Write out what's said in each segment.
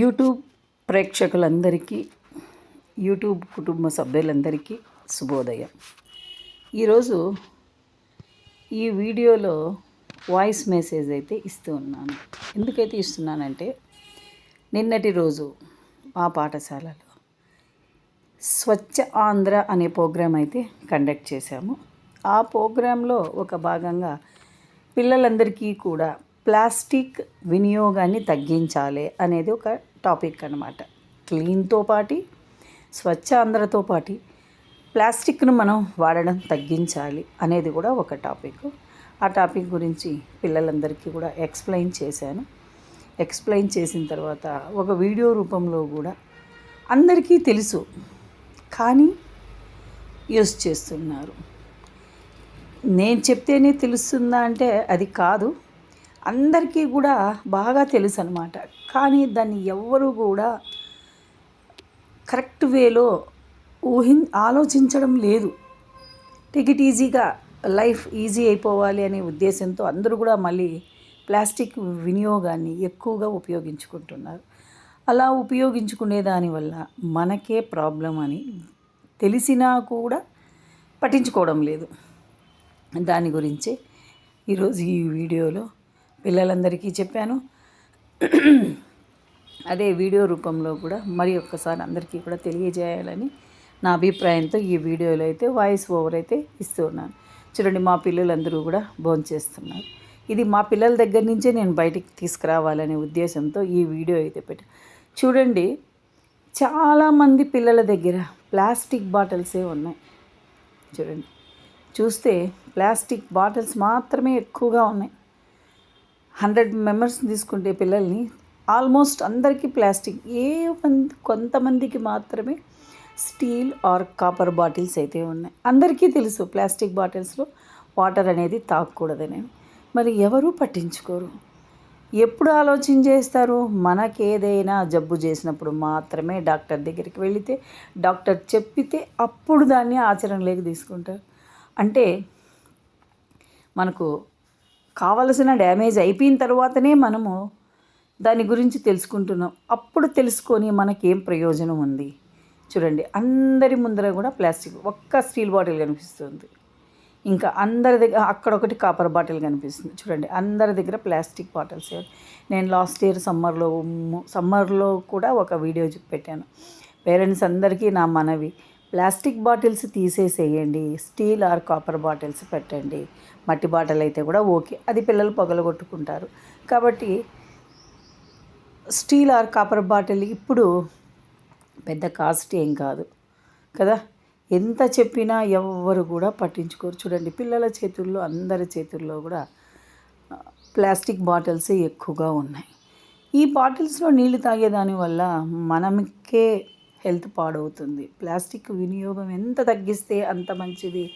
YouTube ప్రేక్షకులందరికీ YouTube కుటుంబ సభ్యులందరికీ శుభోదయం. ఈరోజు ఈ వీడియోలో వాయిస్ మెసేజ్ అయితే ఇస్తూ ఉన్నాను. ఎందుకైతే ఇస్తున్నానంటే నిన్నటి రోజు మా పాఠశాలలో స్వచ్ఛ ఆంధ్ర అనే ప్రోగ్రాం అయితే కండక్ట్ చేశాము. ఆ ప్రోగ్రాంలో ఒక భాగంగా పిల్లలందరికీ కూడా ప్లాస్టిక్ వినియోగాన్ని తగ్గించాలి అనేది ఒక టాపిక్ అనమాట క్లీన్తో పాటి స్వచ్ఛ ఆంధ్రతో పాటి ప్లాస్టిక్ను మనం వాడడం తగ్గించాలి అనేది కూడా ఒక టాపిక్. ఆ టాపిక్ గురించి పిల్లలందరికీ కూడా ఎక్స్ప్లెయిన్ చేశాను. ఎక్స్ప్లెయిన్ చేసిన తర్వాత ఒక వీడియో రూపంలో కూడా అందరికీ తెలుసు కానీ యూస్ చేస్తున్నారు. నేను చెప్తేనే తెలుస్తుందా అంటే అది కాదు. అందరికీ కూడా బాగా తెలుసు అనమాట కానీ దాన్ని ఎవ్వరూ కూడా కరెక్ట్ వేలో ఊహి ఆలోచించడం లేదు. టికెట్ ఈజీగా లైఫ్ ఈజీ అయిపోవాలి అనే ఉద్దేశంతో అందరూ కూడా మళ్ళీ ప్లాస్టిక్ వినియోగాన్ని ఎక్కువగా ఉపయోగించుకుంటున్నారు. అలా ఉపయోగించుకునే దానివల్ల మనకే ప్రాబ్లం అని తెలిసినా కూడా పట్టించుకోవడం లేదు. దాని గురించి ఈరోజు ఈ వీడియోలో పిల్లలందరికీ చెప్పాను. అదే వీడియో రూపంలో కూడా మరి ఒక్కసారి అందరికీ కూడా తెలియజేయాలని నా అభిప్రాయంతో ఈ వీడియోలో అయితే వాయిస్ ఓవర్ అయితే ఇస్తూ ఉన్నాను. చూడండి మా పిల్లలందరూ కూడా భోంచేస్తున్నారు. ఇది మా పిల్లల దగ్గర నుంచే నేను బయటికి తీసుకురావాలనే ఉద్దేశంతో ఈ వీడియో అయితే పెట్టా చూడండి చాలామంది పిల్లల దగ్గర ప్లాస్టిక్ బాటిల్సే ఉన్నాయి. చూడండి చూస్తే ప్లాస్టిక్ బాటిల్స్ మాత్రమే ఎక్కువగా ఉన్నాయి. హండ్రెడ్ మెంబర్స్ తీసుకుంటే పిల్లల్ని ఆల్మోస్ట్ అందరికీ ప్లాస్టిక్. ఏ కొంతమందికి మాత్రమే స్టీల్ ఆర్ కాపర్ బాటిల్స్ అయితే ఉన్నాయి. అందరికీ తెలుసు ప్లాస్టిక్ బాటిల్స్లో వాటర్ అనేది తాగకూడదని మరి ఎవరు పట్టించుకోరు? ఎప్పుడు ఆలోచన చేస్తారు? మనకేదైనా జబ్బు చేసినప్పుడు మాత్రమే డాక్టర్ దగ్గరికి వెళితే డాక్టర్ చెప్పితే అప్పుడు దాన్ని ఆచరణలోకి తీసుకుంటారు. అంటే మనకు కావలసిన డ్యామేజ్ అయిపోయిన తర్వాతనే మనము దాని గురించి తెలుసుకుంటున్నాం. అప్పుడు తెలుసుకొని మనకేం ప్రయోజనం ఉంది? చూడండి అందరి ముందర కూడా ప్లాస్టిక్ ఒక్క స్టీల్ బాటిల్ కనిపిస్తుంది. ఇంకా అందరి దగ్గర అక్కడ ఒకటి కాపర్ బాటిల్ కనిపిస్తుంది. చూడండి అందరి దగ్గర ప్లాస్టిక్ బాటిల్స్. నేను లాస్ట్ ఇయర్ సమ్మర్లో సమ్మర్లో కూడా ఒక వీడియో పెట్టాను. పేరెంట్స్ అందరికీ నా మనవి. ప్లాస్టిక్ బాటిల్స్ తీసేసేయండి స్టీల్ ఆర్ కాపర్ బాటిల్స్ పెట్టండి. మట్టి బాటిల్ అయితే కూడా ఓకే అది పిల్లలు పగలగొట్టుకుంటారు. కాబట్టి స్టీల్ ఆర్ కాపర్ బాటిల్ ఇప్పుడు పెద్ద కాస్ట్ ఏం కాదు కదా? ఎంత చెప్పినా ఎవ్వరు కూడా పట్టించుకోరు. చూడండి పిల్లల చేతుల్లో అందరి చేతుల్లో కూడా ప్లాస్టిక్ బాటిల్సే ఎక్కువగా ఉన్నాయి. ఈ బాటిల్స్లో నీళ్ళు తాగేదాని వల్ల మనకే హెల్త్ పాడవుతుంది. ప్లాస్టిక్ వినియోగం ఎంత తగ్గిస్తే అంత మంచిది.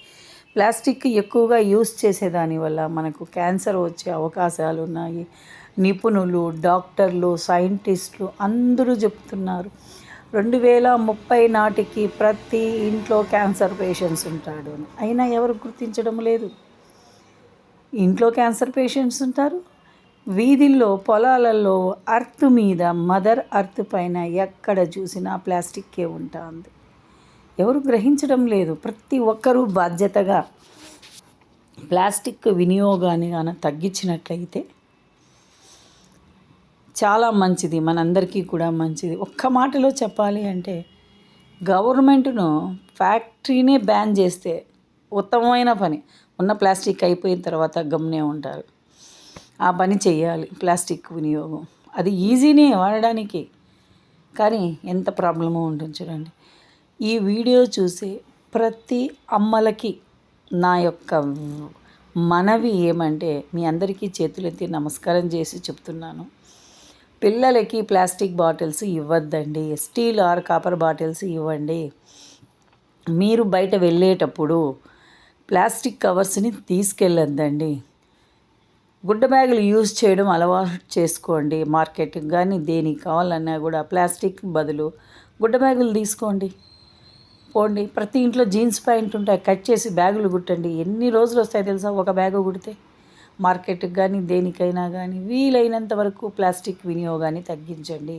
ప్లాస్టిక్ ఎక్కువగా యూస్ చేసేదాని వల్ల మనకు క్యాన్సర్ వచ్చే అవకాశాలు ఉన్నాయి. నిపుణులు డాక్టర్లు సైంటిస్టులు అందరూ చెప్తున్నారు. రెండు వేల ముప్పై నాటికి ప్రతి ఇంట్లో క్యాన్సర్ పేషెంట్స్ ఉంటాడు అని. అయినా ఎవరు గుర్తించడం లేదు. ఇంట్లో క్యాన్సర్ పేషెంట్స్ ఉంటారు. వీధుల్లో పొలాలలో అర్త్ మీద మదర్ అర్త్ పైన ఎక్కడ చూసినా ప్లాస్టిక్కే ఉంటుంది. ఎవరు గ్రహించడం లేదు. ప్రతి ఒక్కరూ బాధ్యతగా ప్లాస్టిక్ వినియోగాన్ని కానీ తగ్గించినట్లయితే చాలా మంచిది. మనందరికీ కూడా మంచిది. ఒక్క మాటలో చెప్పాలి అంటే గవర్నమెంట్ను ఫ్యాక్టరీనే బ్యాన్ చేస్తే ఉత్తమమైన పని. ఉన్న ప్లాస్టిక్ అయిపోయిన తర్వాత గమ్నే ఉంటారు. ఆ పని చేయాలి ప్లాస్టిక్ వినియోగం. అది ఈజీనే వాడడానికి. కానీ ఎంత ప్రాబ్లమో ఉంటుంది చూడండి. ఈ వీడియో చూసే ప్రతి అమ్మలకి నా యొక్క మనవి ఏమంటే మీ అందరికీ చేతులెత్తి నమస్కారం చేసి చెప్తున్నాను. పిల్లలకి ప్లాస్టిక్ బాటిల్స్ ఇవ్వద్దండి స్టీల్ ఆర్ కాపర్ బాటిల్స్ ఇవ్వండి. మీరు బయట వెళ్ళేటప్పుడు ప్లాస్టిక్ కవర్స్ని తీసుకెళ్ళొద్దండి. గుడ్డ బ్యాగులు యూజ్ చేయడం అలవాటు చేసుకోండి. మార్కెట్కి కానీ దేనికి కావాలన్నా కూడా ప్లాస్టిక్ బదులు గుడ్డ బ్యాగులు తీసుకోండి. పోండి. ప్రతి ఇంట్లో జీన్స్ ప్యాంట్ ఉంటాయి. కట్ చేసి బ్యాగులు కుట్టండి. ఎన్ని రోజులు వస్తాయి తెలుసా ఒక బ్యాగు కుడితే? మార్కెట్కి కానీ దేనికైనా కానీ వీలైనంత వరకు ప్లాస్టిక్ వినియోగాన్ని తగ్గించండి.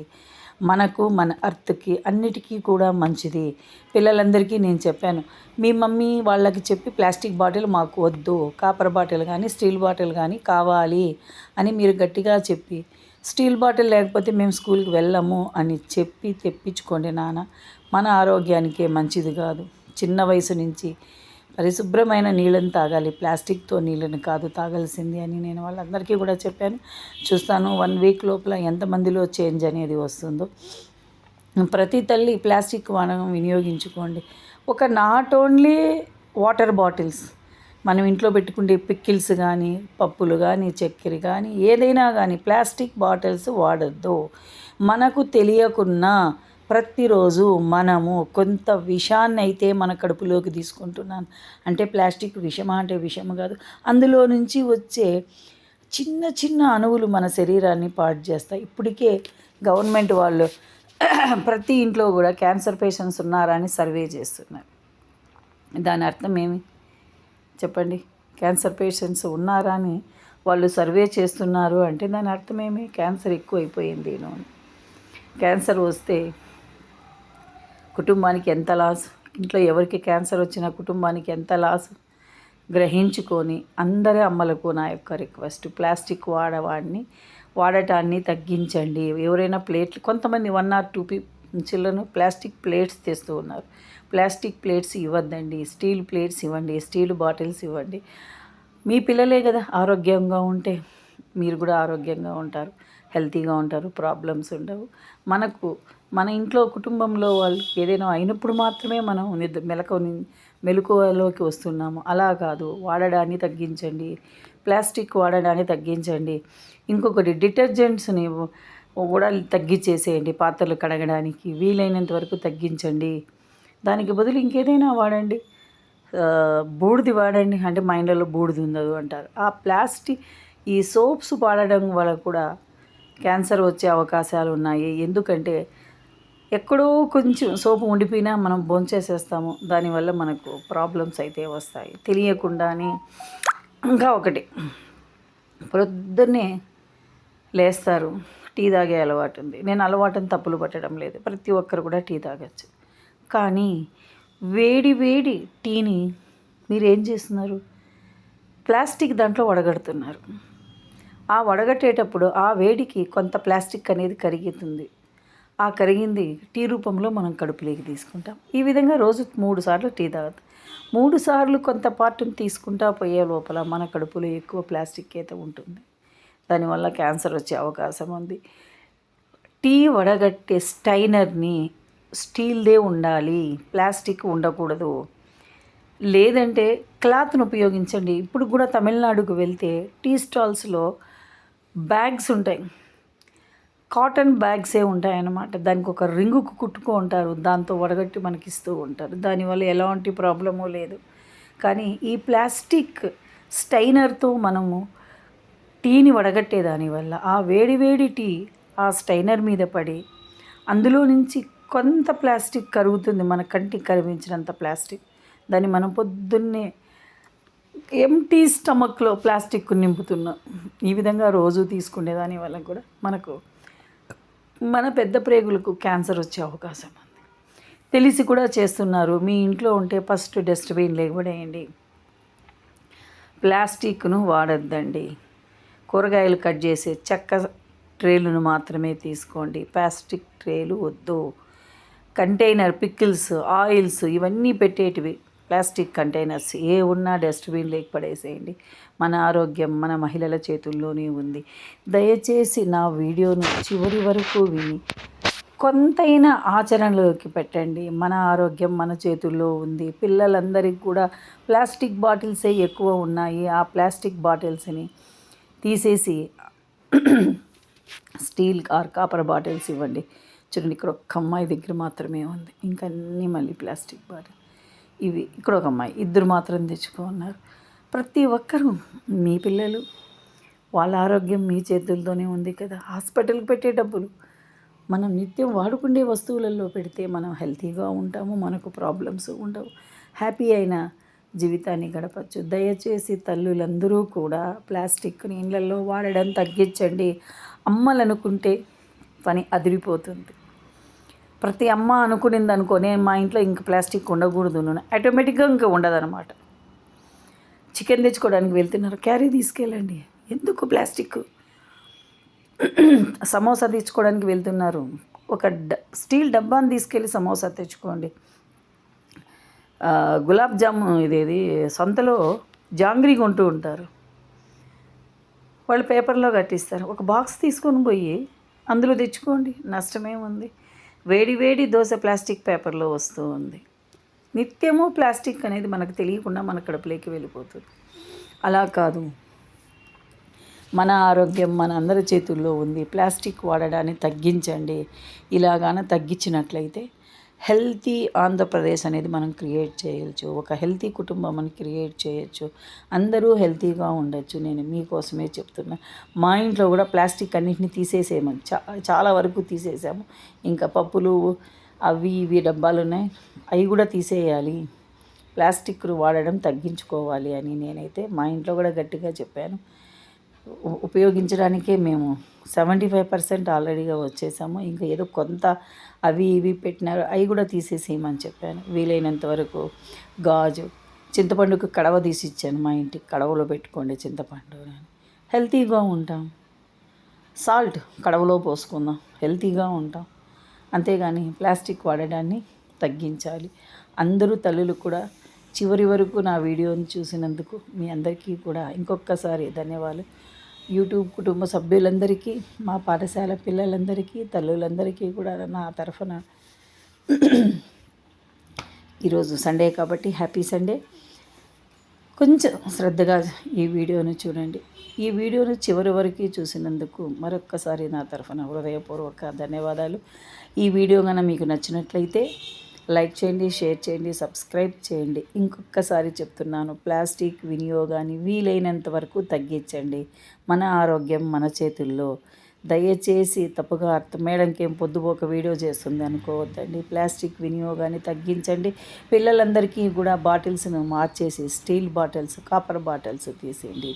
మనకు మన అర్త్కి అన్నిటికీ కూడా మంచిది. పిల్లలందరికీ నేను చెప్పాను. మీ మమ్మీ వాళ్ళకి చెప్పి ప్లాస్టిక్ బాటిల్ మాకు వద్దు కాపర్ బాటిల్ కానీ స్టీల్ బాటిల్ కానీ కావాలి అని మీరు గట్టిగా చెప్పి స్టీల్ బాటిల్ లేకపోతే మేము స్కూల్కి వెళ్ళము అని చెప్పి తెప్పించుకోండి నాన్న. మన ఆరోగ్యానికే మంచిది కాదు. చిన్న వయసు నుంచి పరిశుభ్రమైన నీళ్ళని తాగాలి. ప్లాస్టిక్తో నీళ్ళని కాదు తాగాల్సింది అని నేను వాళ్ళందరికీ కూడా చెప్పాను. చూస్తాను వన్ వీక్ లోపల ఎంతమందిలో చేంజ్ అనేది వస్తుందో. ప్రతి తల్లి ప్లాస్టిక్ వాడకం వినియోగించుకోండి. ఒక నాట్ ఓన్లీ వాటర్ బాటిల్స్. మనం ఇంట్లో పెట్టుకుంటే పిక్కిల్స్ కానీ పప్పులు కానీ చక్కెర కానీ ఏదైనా కానీ ప్లాస్టిక్ బాటిల్స్ వాడద్దు. మనకు తెలియకున్నా ప్రతిరోజు మనము కొంత విషాన్ని అయితే మన కడుపులోకి తీసుకుంటున్నాను అంటే ప్లాస్టిక్ విషమా అంటే విషము కాదు. అందులో నుంచి వచ్చే చిన్న చిన్న అణువులు మన శరీరాన్ని పాడు చేస్తాయి. ఇప్పటికే గవర్నమెంట్ వాళ్ళు ప్రతి ఇంట్లో కూడా క్యాన్సర్ పేషెంట్స్ ఉన్నారా అని సర్వే చేస్తున్నారు. దాని అర్థం ఏమి? చెప్పండి. క్యాన్సర్ పేషెంట్స్ ఉన్నారా అని వాళ్ళు సర్వే చేస్తున్నారు అంటే దాని అర్థం ఏమి? క్యాన్సర్ ఎక్కువైపోయింది నేను క్యాన్సర్ వస్తే కుటుంబానికి ఎంత లాస్? ఇంట్లో ఎవరికి క్యాన్సర్ వచ్చిన కుటుంబానికి ఎంత లాస్? గ్రహించుకొని అందరి అమ్మలకు నా యొక్క రిక్వెస్ట్. ప్లాస్టిక్ వాడవాడిని వాడటాన్ని తగ్గించండి. ఎవరైనా ప్లేట్లు కొంతమంది వన్ ఆర్ టూ పీ చిల్లను ప్లాస్టిక్ ప్లేట్స్ తెస్తూ ఉన్నారు. ప్లాస్టిక్ ప్లేట్స్ ఇవ్వద్దండి. స్టీల్ ప్లేట్స్ ఇవ్వండి. స్టీల్ బాటిల్స్ ఇవ్వండి. మీ పిల్లలే కదా ఆరోగ్యంగా ఉంటే మీరు కూడా ఆరోగ్యంగా ఉంటారు. హెల్తీగా ఉంటారు ప్రాబ్లమ్స్ ఉండవు. మనకు మన ఇంట్లో కుటుంబంలో వాళ్ళకి ఏదైనా అయినప్పుడు మాత్రమే మనం నిద్ర మెలకు మెలకువలోకి వస్తున్నాము. అలా కాదు. వాడడాన్ని తగ్గించండి. ప్లాస్టిక్ వాడడాన్ని తగ్గించండి. ఇంకొకటి డిటర్జెంట్స్ని కూడా తగ్గించేసేయండి పాత్రలు కడగడానికి వీలైనంత వరకు తగ్గించండి. దానికి బదులు ఇంకేదైనా వాడండి. బూడిది వాడండి. అంటే మా ఇండ్లలో బూడిది ఉండదు అంటారు. ఆ ప్లాస్టిక్ ఈ సోప్స్ వాడడం వల్ల కూడా క్యాన్సర్ వచ్చే అవకాశాలు ఉన్నాయి. ఎందుకంటే ఎక్కడో కొంచెం సోపు ఉండిపోయినా మనం భోంచేసేస్తాము. దానివల్ల మనకు ప్రాబ్లమ్స్ అయితే వస్తాయి. తెలియకుండానే ఇంకా ఒకటి. పొద్దున్నే లేస్తారు. టీ తాగే అలవాటు ఉంది. నేను అలవాటుని తప్పులు పట్టడం లేదు. ప్రతి ఒక్కరు కూడా టీ తాగచ్చు. కానీ వేడి వేడి టీని మీరు ఏం చేస్తున్నారు? ప్లాస్టిక్ దాంట్లో వడగడుతున్నారు. ఆ వడగట్టేటప్పుడు ఆ వేడికి కొంత ప్లాస్టిక్ అనేది కరిగితుంది. ఆ కరిగింది టీ రూపంలో మనం కడుపులోకి తీసుకుంటాం. ఈ విధంగా రోజు మూడు సార్లు టీ తాగుతాం. మూడు సార్లు కొంత పార్ట్ని తీసుకుంటా పోయే లోపల మన కడుపులో ఎక్కువ ప్లాస్టిక్ అయితే ఉంటుంది. దానివల్ల క్యాన్సర్ వచ్చే అవకాశం ఉంది. టీ వడగట్టే స్టైనర్ని స్టీల్దే ఉండాలి. ప్లాస్టిక్ ఉండకూడదు. లేదంటే క్లాత్ను ఉపయోగించండి. ఇప్పుడు కూడా తమిళనాడుకు వెళ్తే టీ స్టాల్స్లో బ్యాగ్స్ ఉంటాయి. కాటన్ బ్యాగ్సే ఉంటాయన్నమాట. దానికి ఒక రింగుకు కుట్టుకో ఉంటారు. దాంతో వడగట్టి మనకి ఇస్తూ ఉంటారు. దానివల్ల ఎలాంటి ప్రాబ్లము లేదు. కానీ ఈ ప్లాస్టిక్ స్టైనర్తో మనము టీని వడగట్టే దానివల్ల ఆ వేడి వేడి టీ ఆ స్టైనర్ మీద పడి అందులో నుంచి కొంత ప్లాస్టిక్ కరుగుతుంది. మన కంటికి కరిగించినంత ప్లాస్టిక్. దాన్ని మనం పొద్దున్నే ఎంటీ స్టమక్లో ప్లాస్టిక్ నింపుతున్నా ఈ విధంగా రోజు తీసుకునే దాని వల్ల కూడా మనకు మన పెద్ద ప్రేగులకు క్యాన్సర్ వచ్చే అవకాశం ఉంది. తెలిసి కూడా చేస్తున్నారు. మీ ఇంట్లో ఉంటే ఫస్ట్ డస్ట్బిన్ లేకపోడేయండి ప్లాస్టిక్ను వాడద్దండి. కూరగాయలు కట్ చేసే చెక్క ట్రేలను మాత్రమే తీసుకోండి. ప్లాస్టిక్ ట్రేలు వద్దు. కంటైనర్ పికిల్స్ ఆయిల్స్ ఇవన్నీ పెట్టేటివి ప్లాస్టిక్ కంటైనర్స్ ఏ ఉన్నా డస్ట్బిన్ లేక పడేసేయండి. మన ఆరోగ్యం మన మహిళల చేతుల్లోనే ఉంది. దయచేసి నా వీడియోను చివరి వరకు విని కొంతైనా ఆచరణలోకి పెట్టండి. మన ఆరోగ్యం మన చేతుల్లో ఉంది. పిల్లలందరికీ కూడా ప్లాస్టిక్ బాటిల్సే ఎక్కువ ఉన్నాయి. ఆ ప్లాస్టిక్ బాటిల్స్ని తీసేసి స్టీల్ ఆర్ కాపర్ బాటిల్స్ ఇవ్వండి. చూడండి ఇక్కడ ఒక్క అమ్మాయి దగ్గర మాత్రమే ఉంది. ఇంకా అన్నీ మళ్ళీ ప్లాస్టిక్ బాటిల్. ఇవి. ఇక్కడ ఒక అమ్మాయి. ఇద్దరు మాత్రం తెచ్చుకున్నారు ప్రతి ఒక్కరూ మీ పిల్లలు వాళ్ళ ఆరోగ్యం మీ చేతులతోనే ఉంది కదా. హాస్పిటల్కి పెట్టే డబ్బులు. మనం నిత్యం వాడుకునే వస్తువులలో పెడితే మనం హెల్తీగా ఉంటాము మనకు ప్రాబ్లమ్స్ ఉండవు. హ్యాపీ అయిన జీవితాన్ని గడపచ్చు. దయచేసి తల్లులందరూ కూడా ప్లాస్టిక్ని నీళ్ళల్లో వాడడం తగ్గించండి. అమ్మలనుకుంటే పని అదిరిపోతుంది. ప్రతి అమ్మ అనుకునింది అనుకో నేను మా ఇంట్లో ఇంక ప్లాస్టిక్ ఉండకూడదు నూనె ఆటోమేటిక్గా ఇంకా ఉండదన్నమాట. చికెన్ తెచ్చుకోవడానికి వెళ్తున్నారు. క్యారీ తీసుకెళ్ళండి. ఎందుకు ప్లాస్టిక్? సమోసా తెచ్చుకోవడానికి వెళ్తున్నారు. ఒక డ స్టీల్ డబ్బాని తీసుకెళ్ళి సమోసా తెచ్చుకోండి. గులాబ్ జాము ఇదేది సొంతలో జాంగ్రీ కొంటూ ఉంటారు. వాళ్ళు పేపర్లో కట్టిస్తారు. ఒక బాక్స్ తీసుకొని పోయి అందులో తెచ్చుకోండి. నష్టమేముంది? వేడి వేడి దోశ ప్లాస్టిక్ పేపర్లో వస్తూ ఉంది. నిత్యము ప్లాస్టిక్ అనేది మనకు తెలియకుండా మన కడుపులోకి వెళ్ళిపోతుంది. అలా కాదు. మన ఆరోగ్యం మన అందరి చేతుల్లో ఉంది. ప్లాస్టిక్ వాడడాన్ని తగ్గించండి. ఇలాగాన తగ్గించినట్లయితే హెల్తీ ఆంధ్రప్రదేశ్ అనేది మనం క్రియేట్ చేయొచ్చు. ఒక హెల్తీ కుటుంబం అని క్రియేట్ చేయొచ్చు. అందరూ హెల్తీగా ఉండొచ్చు. నేను మీకోసమే చెప్తున్నా. మా ఇంట్లో కూడా ప్లాస్టిక్ అన్నింటినీ తీసేసేయమని చా చాలా వరకు తీసేసాము. ఇంకా పప్పులు అవి ఇవి డబ్బాలు ఉన్నాయి. అవి కూడా తీసేయాలి. ప్లాస్టిక్ వాడడం తగ్గించుకోవాలి అని నేనైతే మా ఇంట్లో కూడా గట్టిగా చెప్పాను. ఉపయోగించడానికే మేము సెవెంటీ ఫైవ్ పర్సెంట్ ఆల్రెడీగా వచ్చేసాము. ఇంకా ఏదో కొంత అవి ఇవి పెట్టినారు అవి కూడా తీసేసేయమని చెప్పాను. వీలైనంత వరకు గాజు చింతపండుకు కడవ తీసి ఇచ్చాను మా ఇంటికి కడవలో పెట్టుకోండి చింతపండు హెల్తీగా ఉంటాం. సాల్ట్ కడవలో పోసుకుందాం హెల్తీగా ఉంటాం. అంతేగాని ప్లాస్టిక్ వాడడాన్ని తగ్గించాలి. అందరూ తల్లులు కూడా చివరి వరకు నా వీడియోని చూసినందుకు మీ అందరికీ కూడా ఇంకొకసారి ధన్యవాదాలు. యూట్యూబ్ కుటుంబ సభ్యులందరికీ మా పాఠశాల పిల్లలందరికీ తల్లులందరికీ కూడా నా తరఫున ఈరోజు సండే కాబట్టి హ్యాపీ సండే. కొంచెం శ్రద్ధగా ఈ వీడియోను చూడండి. ఈ వీడియోను చివరి వరకు చూసినందుకు మరొక్కసారి నా తరఫున హృదయపూర్వక ధన్యవాదాలు. ఈ వీడియో కనుక మీకు నచ్చినట్లయితే లైక్ చేయండి షేర్ చేయండి సబ్స్క్రైబ్ చేయండి. ఇంకొకసారి చెప్తున్నాను ప్లాస్టిక్ వినియోగాన్ని వీలైనంత వరకు తగ్గించండి. మన ఆరోగ్యం మన చేతుల్లో. దయచేసి తప్పుగా అర్థం మేడంకి ఏం పొద్దుపోక వీడియో చేస్తుంది అనుకోవద్దండి. ప్లాస్టిక్ వినియోగాన్ని తగ్గించండి. పిల్లలందరికీ కూడా బాటిల్స్ను మార్చేసి స్టీల్ బాటిల్స్ కాపర్ బాటిల్స్ తీసేయండి.